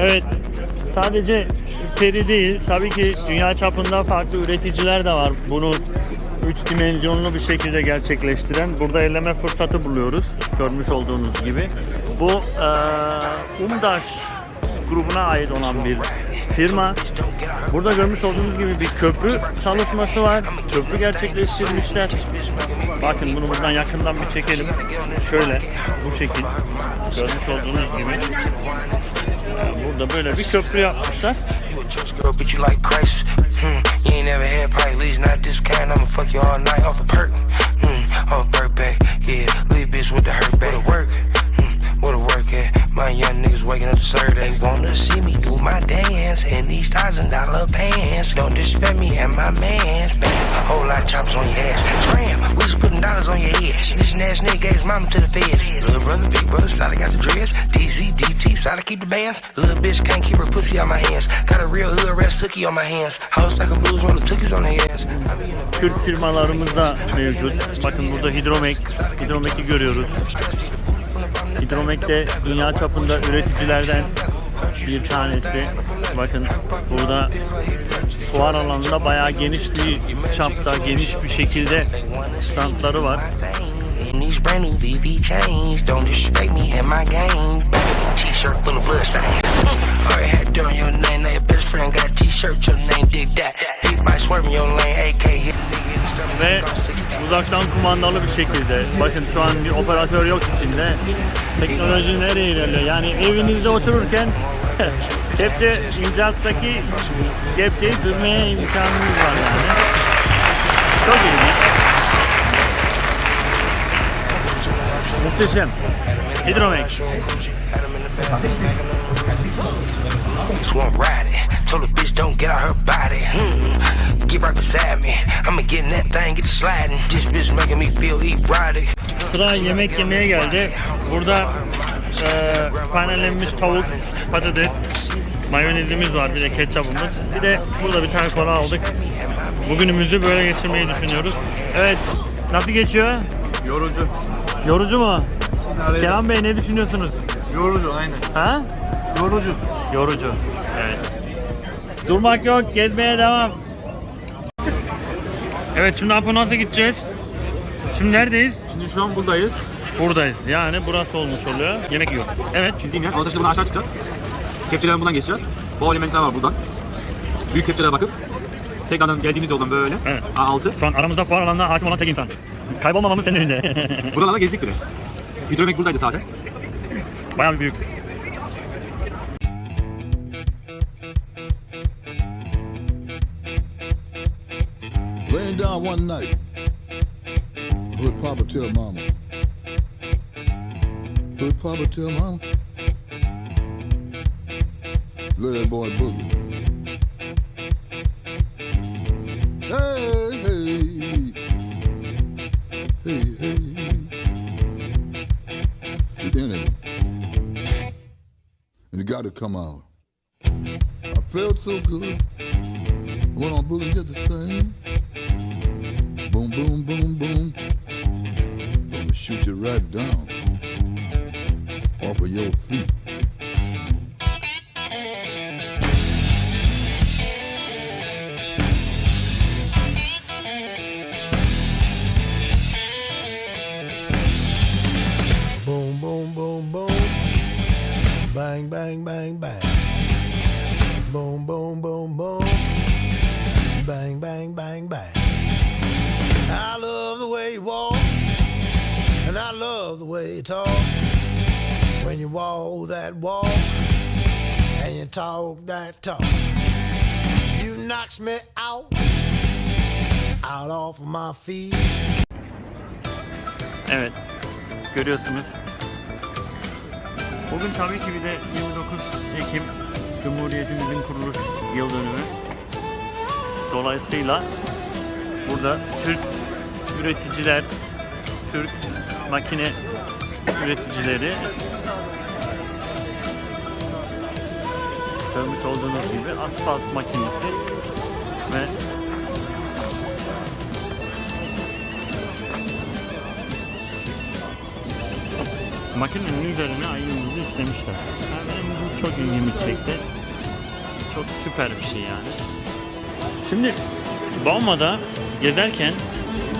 Evet. Sadece Peri değil. Tabii ki dünya çapında farklı üreticiler de var. Bunu üç dimensionlu bir şekilde gerçekleştiren. Burada elleme fırsatı buluyoruz. Görmüş olduğunuz gibi. Bu eee Umdaş grubuna ait olan bir firma. Burada görmüş olduğunuz gibi bir köprü çalışması var. Köprü gerçekleştirmişler. Bakın bunu buradan yakından bir çekelim. Şöyle bu şekil. Görmüş olduğunuz gibi. Yani burada böyle bir köprü yapmışlar. What a work. At. My young niggas waking up to serve. They wanna see me dance in these thousand dollar pants. Don't disrespect me and my mans. Bam, whole lot of choppers on your ass. Scram, we just putting dollars on your head. This ass nigga gave his mama to the feds. Little brother, big brother, side I got the dreads. DZ, DT, side I keep the bands. Little bitch can't keep her pussy out my hands. Got a real hood red hooky on my hands. House like a blues, the tookies on their ass. Türk firmalarımız da mevcut. Bakın burada Hidromek, Hidromek'i görüyoruz. Hidromek de dünya çapında üreticilerden bir tanesi. Bakın burada fuar alanında bayağı geniş bir çapta, geniş bir şekilde standları var. uzaktan kumandalı bir şekilde. Bakın şu an bir operatör yok içinde. Teknoloji nereye ilerliyor? Yani evinizde otururken kepçe inşaattaki kepçeyi sürmeye imkanınız var yani. Çok iyi. Muhteşem. Hidromek. I'm riding. Told the bitch don't get out her body. Hmm. Get right beside me. I'ma get in that thing, get sliding. This bitch making me feel erotic. Sıra yemek yemeye geldi. Burada eee panellenmiş tavuk, patates, mayonezimiz var, bir de ketçapımız. Bir de burada bir tane kola aldık. Bugünümüzü böyle geçirmeyi düşünüyoruz. Evet, nasıl geçiyor? Yorucu. Yorucu mu? Kenan Bey ne düşünüyorsunuz? Yorucu aynen. Ha? Yorucu. Yorucu. Evet. Durmak yok, gezmeye devam. Evet, şimdi Apo nasıl gideceğiz? Şimdi neredeyiz? Şimdi şu an buradayız. Buradayız. Yani burası olmuş oluyor. Yemek yok. Evet. Çizdiğim yer. Sonra buradan aşağı çıkacağız. Kepçelerden buradan geçeceğiz. Bu elementler var buradan. Büyük kepçelere bakıp tekrardan geldiğimiz yoldan böyle. Evet. A6. Şu an aramızda fuar alanına hakim olan tek insan. Kaybolmamamız senin elinde. Buralarla gezdik bile. Hidromek buradaydı zaten. Bayağı büyük. Down one night, would Papa tell Mama? Would Papa tell Mama? That boy boogie. Hey, hey, hey, hey. In him, and it got to come out. I felt so good. I went on boogie just the same. Boom, boom, boom, boom. Gonna shoot you right down off of your feet. When you walk that walk, and you talk that talk, you knocks me out, out off of my feet. Evet. Görüyorsunuz. Bugün tabii ki bir de 29 Ekim Cumhuriyetimizin kuruluş yıl dönümü. Dolayısıyla burada Türk üreticiler, Türk makine üreticileri görmüş olduğunuz gibi asfalt makinesi ve makinenin üzerine ayımızı işlemişler. Yani en ucuz çok ilgimi çekti. Çok süper bir şey yani. Şimdi Bauma'da gezerken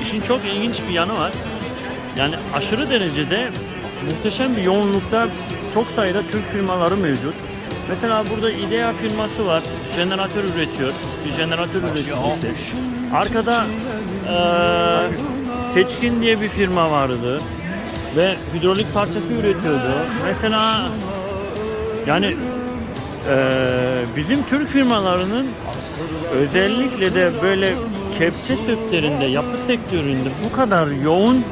işin çok ilginç bir yanı var. Yani aşırı derecede muhteşem bir yoğunlukta çok sayıda Türk firmaları mevcut. Mesela burada IDEA firması var. Jeneratör üretiyor. Bir jeneratör üreticisi. Arkada eee, Seçkin diye bir firma vardı. Ve hidrolik parçası üretiyordu. Mesela yani eee, bizim Türk firmalarının özellikle de böyle kepçe sektöründe, yapı sektöründe bu kadar yoğun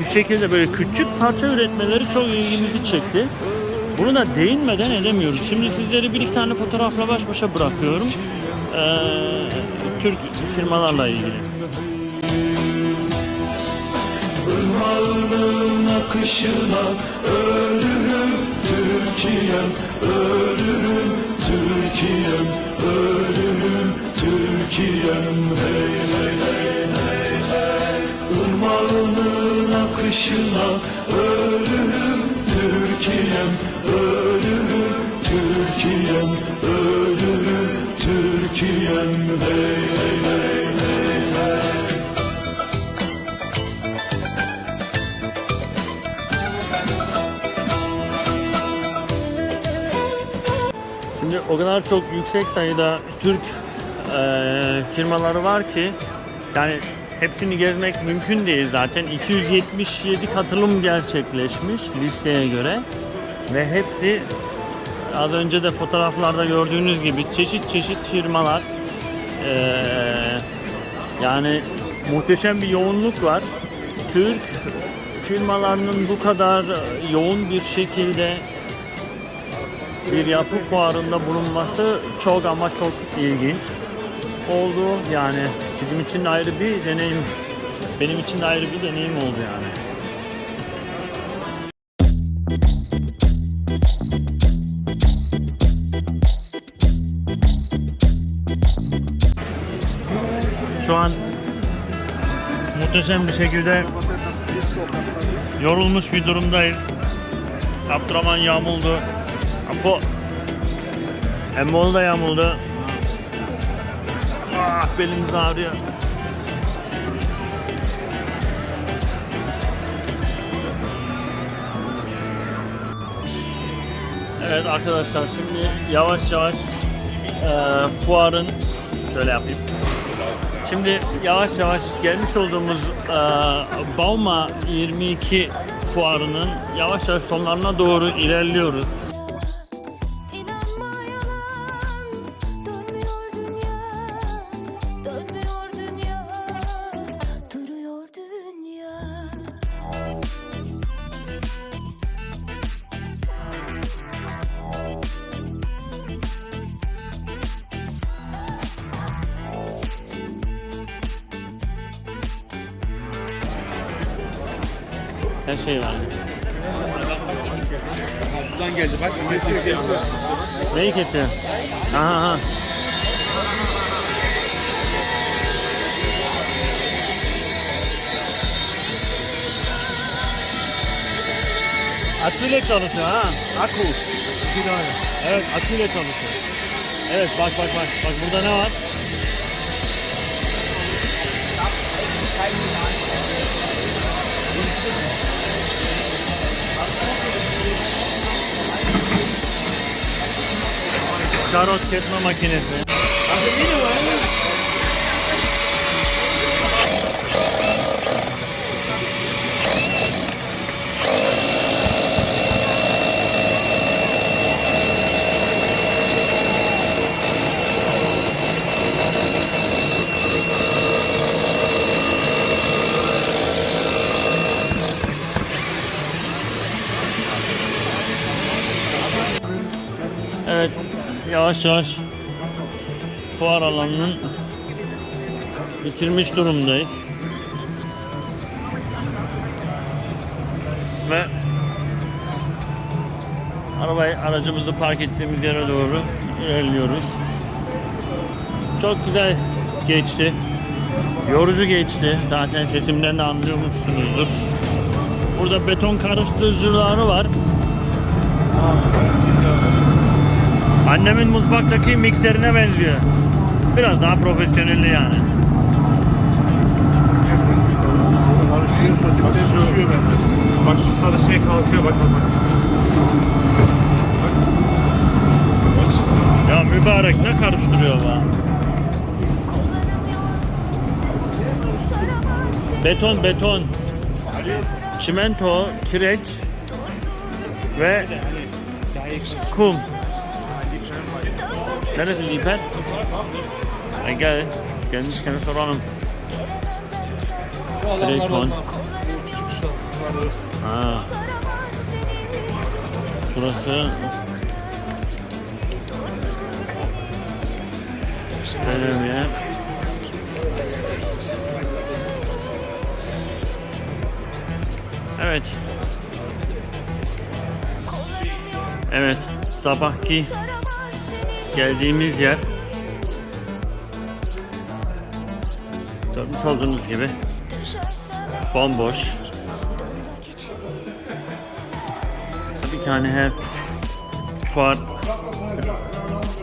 bir şekilde böyle küçük parça üretmeleri çok ilgimizi çekti. Bunu da değinmeden edemiyoruz. Şimdi sizleri bir iki tane fotoğrafla baş başa bırakıyorum. Ee, Türk firmalarla ilgili. Irmağının akışına ölürüm Türkiye'm ölürüm Türkiye'm ölürüm Türkiye'm hey hey hey hey hey Irmağının akışına ölürüm Türkiye'm ölürüm Türkiye'm ölürüm Türkiye'm. Hey hey hey hey Şimdi o kadar çok yüksek sayıda Türk eee, firmaları var ki yani hepsini gezmek mümkün değil zaten. 277 katılım gerçekleşmiş listeye göre ve hepsi az önce de fotoğraflarda gördüğünüz gibi çeşit çeşit firmalar. Eee, yani muhteşem bir yoğunluk var. Türk firmalarının bu kadar yoğun bir şekilde bir yapı fuarında bulunması çok ama çok ilginç oldu. Yani bizim için de ayrı bir deneyim, benim için de ayrı bir deneyim oldu yani. Şu an muhteşem bir şekilde yorulmuş bir durumdayız. Abdurrahman yağmuldu. Apo. Emmol da yağmuldu. Ah belimiz ağrıyor. Evet arkadaşlar şimdi yavaş yavaş eee, fuarın şöyle yapayım. Şimdi yavaş yavaş gelmiş olduğumuz eee Bauma 22 fuarının yavaş yavaş sonlarına doğru ilerliyoruz. Her şey var. Buradan geldi bak. Neyi getir? Aha, aha. Aküyle çalışıyor ha. Akü. Evet aküyle çalışıyor. Evet bak bak bak. Bak burada ne var? Karot kesme makinesi. Evet, yavaş yavaş fuar alanının bitirmiş durumdayız. Ve arabayı aracımızı park ettiğimiz yere doğru ilerliyoruz. Çok güzel geçti. Yorucu geçti. Zaten sesimden de anlıyormuşsunuzdur. Burada beton karıştırıcıları var. Annemin mutfaktaki mikserine benziyor. Biraz daha profesyonelli yani. Bak şu, bak şu sarı şey kalkıyor bak bak. Ya mübarek ne karıştırıyor seni Beton beton. Çimento, kireç ve kum. Neresi Liper? E gel. Gelmişken soralım. Beton. Ha, Saramaz seni burası Belediye. Evet. Evet. Sabahki geldiğimiz yer görmüş olduğunuz gibi bomboş. Bir tane her fuar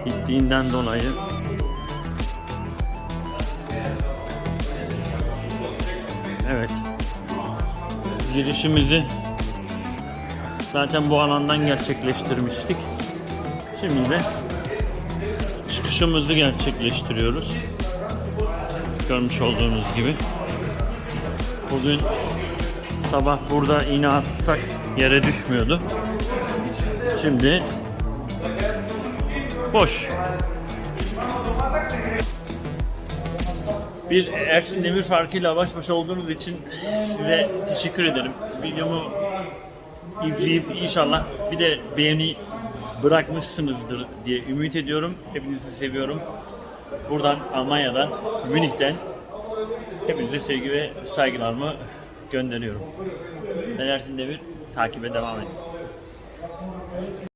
gittiğinden dolayı Evet. Girişimizi zaten bu alandan gerçekleştirmiştik. Şimdi de çıkışımızı gerçekleştiriyoruz. Görmüş olduğunuz gibi. Bugün sabah burada iğne atsak yere düşmüyordu. Şimdi boş. Bir Ersin Demir farkıyla baş başa olduğunuz için size teşekkür ederim. Videomu izleyip inşallah bir de beğeni bırakmışsınızdır diye ümit ediyorum. Hepinizi seviyorum. Buradan Almanya'dan, Münih'ten hepinize sevgi ve saygılarımı gönderiyorum. Ben Ersin Demir, takibe devam edin.